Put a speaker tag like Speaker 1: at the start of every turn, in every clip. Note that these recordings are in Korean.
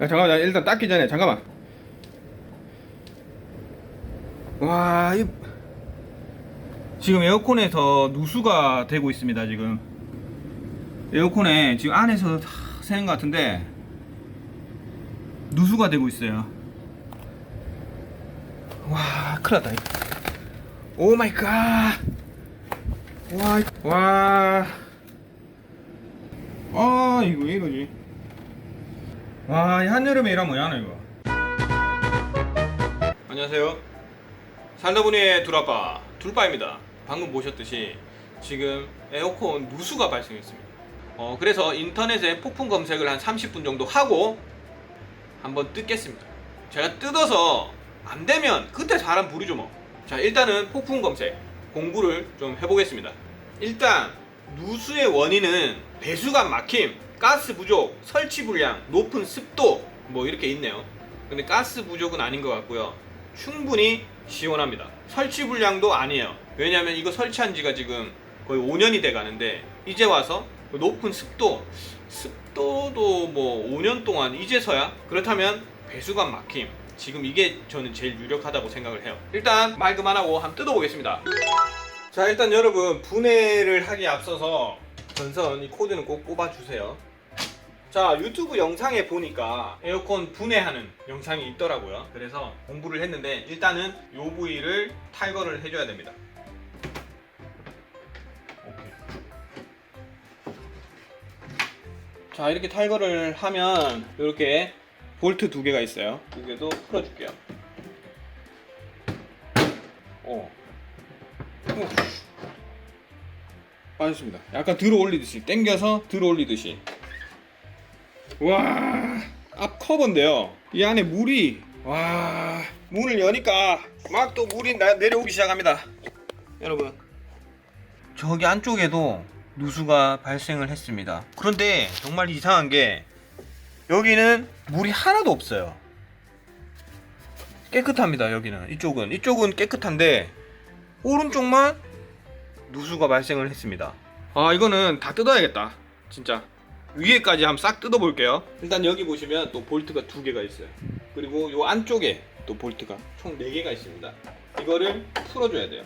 Speaker 1: 야, 잠깐만, 나 일단 닦기 전에, 잠깐만. 와, 이 지금 에어컨에서 누수가 되고 있습니다, 지금. 에어컨에 지금 안에서 다 새는 것 같은데, 누수가 되고 있어요. 와, 큰일 났다. 오 마이 갓. 와, 와. 아, 이거 왜 이러지? 와, 이 한여름에 일하면 뭐야, 이거. 안녕하세요. 살다보니의 둘아빠, 둘빠입니다. 방금 보셨듯이 지금 에어컨 누수가 발생했습니다. 어, 그래서 인터넷에 폭풍 검색을 한 30분 정도 하고 한번 뜯겠습니다. 제가 뜯어서 안 되면 그때 사람 부르죠 뭐. 자, 일단은 폭풍 검색 공부를 좀 해보겠습니다. 일단 누수의 원인은 배수관 막힘, 가스 부족, 설치 불량, 높은 습도 뭐 이렇게 있네요. 근데 가스 부족은 아닌 것 같고요. 충분히 시원합니다. 설치 불량도 아니에요. 왜냐하면 이거 설치한 지가 지금 거의 5년이 돼 가는데 이제 와서 그 높은 습도 습도도 뭐 5년 동안 이제서야 그렇다면 배수관 막힘 지금 이게 저는 제일 유력하다고 생각을 해요. 일단 말 그만하고 한번 뜯어보겠습니다. 자 일단 여러분 분해를 하기 앞서서 전선 이 코드는 꼭 꼽아주세요. 자 유튜브 영상에 보니까 에어컨 분해하는 영상이 있더라고요. 그래서 공부를 했는데 일단은 요 부위를 탈거를 해줘야 됩니다. 자 이렇게 탈거를 하면 이렇게 볼트 두 개가 있어요. 두 개도 풀어줄게요. 어. 오. 빠졌습니다. 약간 들어 올리듯이 당겨서 들어 올리듯이. 와, 앞 커버인데요. 이 안에 물이 와 문을 여니까 막 또 물이 나- 내려오기 시작합니다. 여러분, 저기 안쪽에도 누수가 발생을 했습니다. 그런데 정말 이상한 게 여기는 물이 하나도 없어요. 깨끗합니다. 여기는 이쪽은 이쪽은 깨끗한데 오른쪽만 누수가 발생을 했습니다. 아 이거는 다 뜯어야겠다. 진짜 위에까지 한번 싹 뜯어볼게요. 일단 여기 보시면 또 볼트가 두 개가 있어요. 그리고 요 안쪽에 또 볼트가 총네 개가 있습니다. 이거를 풀어줘야 돼요.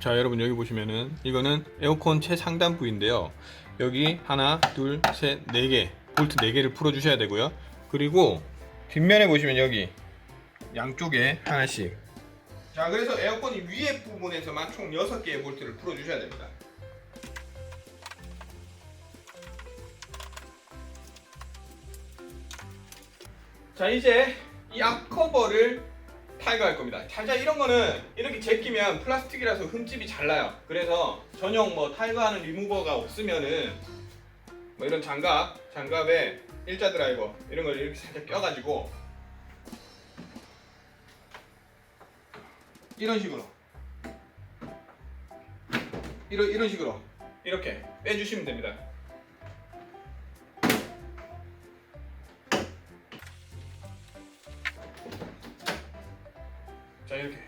Speaker 1: 자 여러분 여기 보시면은 이거는 에어컨 최상단 부위인데요 여기 하나 둘셋 네 개 볼트 네 개를 풀어 주셔야 되고요 그리고 뒷면에 보시면 여기 양쪽에 하나씩 자 그래서 에어컨이 위에 부분에서만 총 6개의 볼트를 풀어 주셔야 됩니다 자 이제 이 앞 커버를 탈거할 겁니다. 살짝 이런 거는 이렇게 제끼면 플라스틱이라서 흠집이 잘 나요. 그래서 전용 뭐 탈거하는 리무버가 없으면은 뭐 이런 장갑, 장갑에 일자 드라이버 이런 걸 이렇게 살짝 껴가지고 이런 식으로 이런 이런 식으로 이렇게 빼주시면 됩니다. 자 이렇게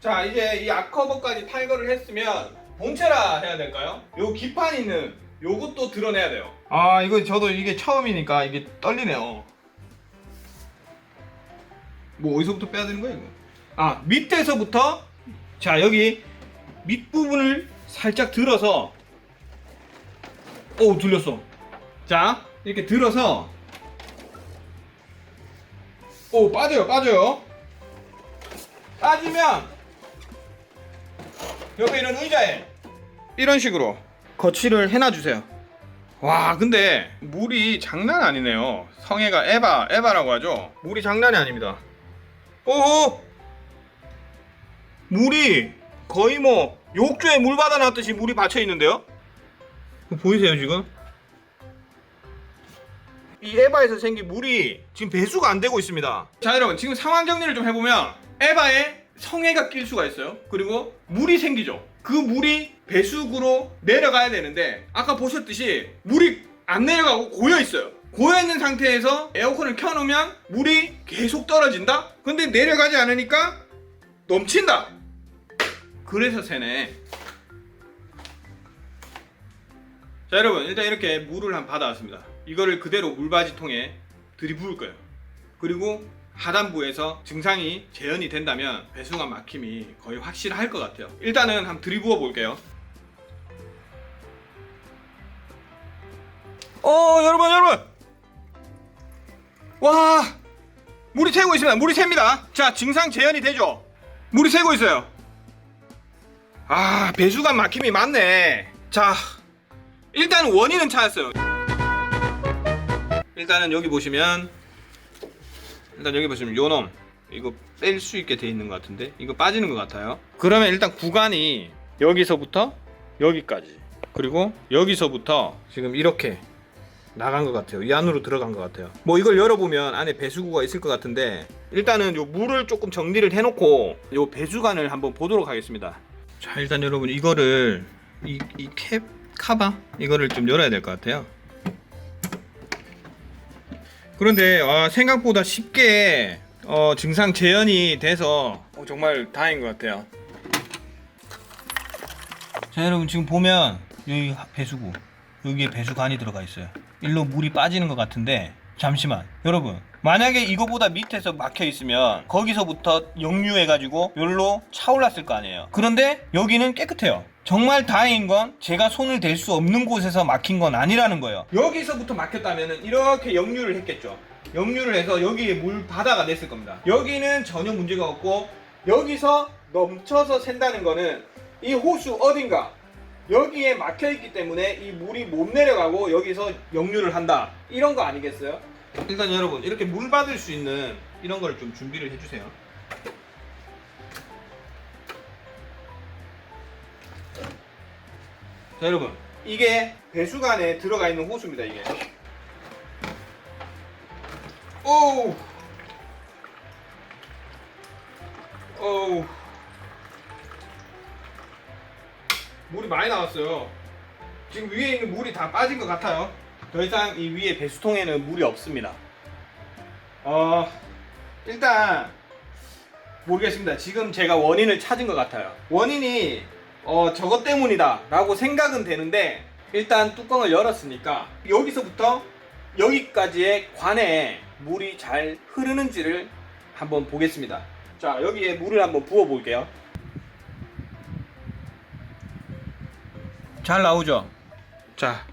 Speaker 1: 자 이제 이 앞커버까지 탈거를 했으면 본체라 해야 될까요? 요 기판 있는 요것도 드러내야 돼요. 아 이거 저도 이게 처음이니까 이게 떨리네요. 뭐 어디서부터 빼야 되는 거야 이거? 아 밑에서부터? 자 여기 밑 부분을 살짝 들어서 오 들렸어. 자 이렇게 들어서 오 빠져요 빠져요. 빠지면 옆에 이런 의자에 이런 식으로 거치를 해놔주세요. 와 근데 물이 장난 아니네요. 성애가 에바 에바라고 하죠. 물이 장난이 아닙니다. 오 물이 거의 뭐 욕조에 물 받아놨듯이 물이 받쳐 있는데요. 보이세요 지금? 이 에바에서 생긴 물이 지금 배수가 안 되고 있습니다. 자 여러분 지금 상황 정리를 좀 해보면 에바에 성에가 낄 수가 있어요. 그리고 물이 생기죠. 그 물이 배수구로 내려가야 되는데 아까 보셨듯이 물이 안 내려가고 고여 있어요. 고여 있는 상태에서 에어컨을 켜놓으면 물이 계속 떨어진다. 근데 내려가지 않으니까 넘친다. 그래서 새네. 자 여러분 일단 이렇게 물을 한 받아왔습니다. 이거를 그대로 물바지통에 들이부을 거예요. 그리고 하단부에서 증상이 재현이 된다면 배수관 막힘이 거의 확실할 것 같아요. 일단은 한번 들이부어 볼게요. 어 여러분 여러분 와 물이 새고 있습니다. 물이 셉니다. 자 증상 재현이 되죠? 물이 새고 있어요. 아 배수관 막힘이 많네. 자 일단 원인은 찾았어요. 일단은 여기 보시면 일단 여기 보시면 요놈 이거 뺄 수 있게 돼 있는 것 같은데 이거 빠지는 것 같아요. 그러면 일단 구간이 여기서부터 여기까지 그리고 여기서부터 지금 이렇게 나간 것 같아요. 이 안으로 들어간 것 같아요. 뭐 이걸 열어보면 안에 배수구가 있을 것 같은데 일단은 요 물을 조금 정리를 해놓고 요 배수관을 한번 보도록 하겠습니다. 자 일단 여러분 이거를 이 이 캡 카바 이거를 좀 열어야 될 것 같아요. 그런데 아, 생각보다 쉽게 어, 증상 재현이 돼서 어, 정말 다행인 것 같아요. 자 여러분 지금 보면 여기 배수구 여기에 배수관이 들어가 있어요. 일로 물이 빠지는 것 같은데 잠시만 여러분 만약에 이거보다 밑에서 막혀 있으면 거기서부터 역류해 가지고 여기로 차올랐을 거 아니에요. 그런데 여기는 깨끗해요. 정말 다행인 건 제가 손을 댈 수 없는 곳에서 막힌 건 아니라는 거예요. 여기서부터 막혔다면 이렇게 역류를 했겠죠. 역류를 해서 여기에 물 바다가 냈을 겁니다. 여기는 전혀 문제가 없고 여기서 넘쳐서 샌다는 거는 이 호수 어딘가 여기에 막혀 있기 때문에 이 물이 못 내려가고 여기서 역류를 한다. 이런 거 아니겠어요? 일단 여러분 이렇게 물 받을 수 있는 이런 걸 좀 준비를 해주세요. 자 여러분 이게 배수관에 들어가 있는 호수입니다 이게. 오우 오우 물이 많이 나왔어요. 지금 위에 있는 물이 다 빠진 것 같아요. 더 이상 이 위에 배수통에는 물이 없습니다. 어, 일단 모르겠습니다. 지금 제가 원인을 찾은 것 같아요. 원인이 어, 저것 때문이다 라고 생각은 되는데 일단 뚜껑을 열었으니까 여기서부터 여기까지의 관에 물이 잘 흐르는지를 한번 보겠습니다. 자, 여기에 물을 한번 부어 볼게요. 잘 나오죠? 자,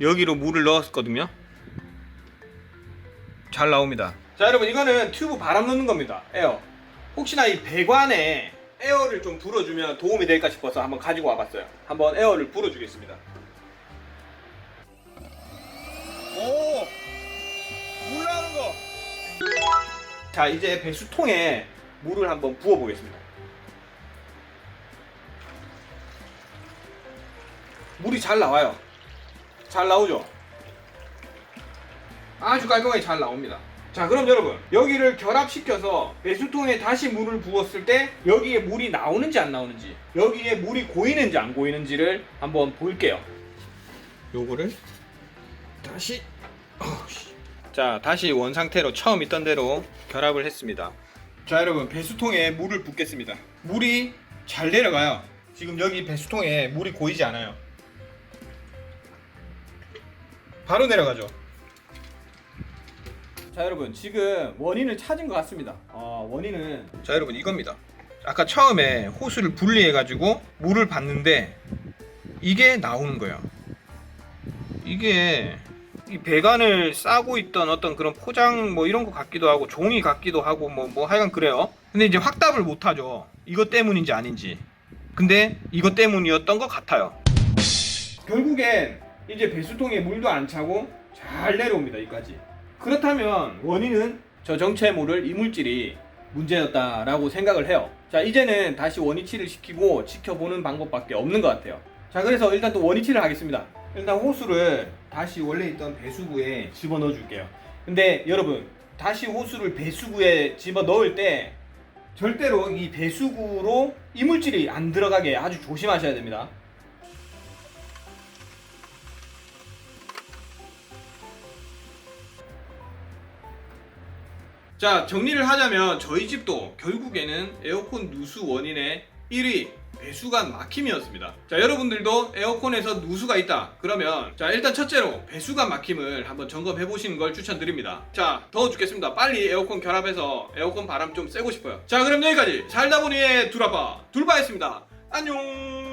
Speaker 1: 여기로 물을 넣었거든요. 잘 나옵니다. 자, 여러분 이거는 튜브 바람 넣는 겁니다. 에어. 혹시나 이 배관에 에어를 좀 불어주면 도움이 될까 싶어서 한번 가지고 와봤어요. 한번 에어를 불어주겠습니다. 오, 물 나오는 거. 자, 이제 배수통에 물을 한번 부어보겠습니다. 물이 잘 나와요. 잘 나오죠? 아주 깔끔하게 잘 나옵니다. 자, 그럼 여러분, 여기를 결합시켜서 배수통에 다시 물을 부었을 때 여기에 물이 나오는지 안 나오는지, 여기에 물이 고이는지 안 고이는지를 한번 볼게요. 요거를 다시 씨. 자, 다시 원 상태로 처음 있던 대로 결합을 했습니다. 자, 여러분, 배수통에 물을 붓겠습니다. 물이 잘 내려가요. 지금 여기 배수통에 물이 고이지 않아요. 바로 내려가죠. 자 여러분 지금 원인을 찾은 것 같습니다. 어, 원인은 자 여러분 이겁니다. 아까 처음에 호수를 분리해 가지고 물을 받는데 이게 나오는 거예요. 이게 이 배관을 싸고 있던 어떤 그런 포장 뭐 이런 거 같기도 하고 종이 같기도 하고 뭐 뭐 하여간 그래요. 근데 이제 확답을 못 하죠. 이것 때문인지 아닌지. 근데 이것 때문이었던 것 같아요. 결국엔 이제 배수통에 물도 안 차고 잘 내려옵니다 여기까지 그렇다면 원인은? 저 정체 모를 이물질이 문제였다라고 생각을 해요. 자 이제는 다시 원위치를 시키고 지켜보는 방법밖에 없는 것 같아요. 자 그래서 일단 또 원위치를 하겠습니다. 일단 호수를 다시 원래 있던 배수구에 집어넣어 줄게요. 근데 여러분 다시 호수를 배수구에 집어넣을 때 절대로 이 배수구로 이물질이 안 들어가게 아주 조심하셔야 됩니다 자 정리를 하자면 저희 집도 결국에는 에어컨 누수 원인의 1위 배수관 막힘이었습니다. 자, 여러분들도 에어컨에서 누수가 있다. 그러면 자, 일단 첫째로 배수관 막힘을 한번 점검해 보시는 걸 추천드립니다. 자, 더워 죽겠습니다. 빨리 에어컨 결합해서 에어컨 바람 좀 쐬고 싶어요. 자, 그럼 여기까지 살다 보니의 둘아빠 둘바였습니다. 안녕.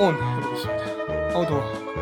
Speaker 1: 온 해보겠습니다. 어우 더워.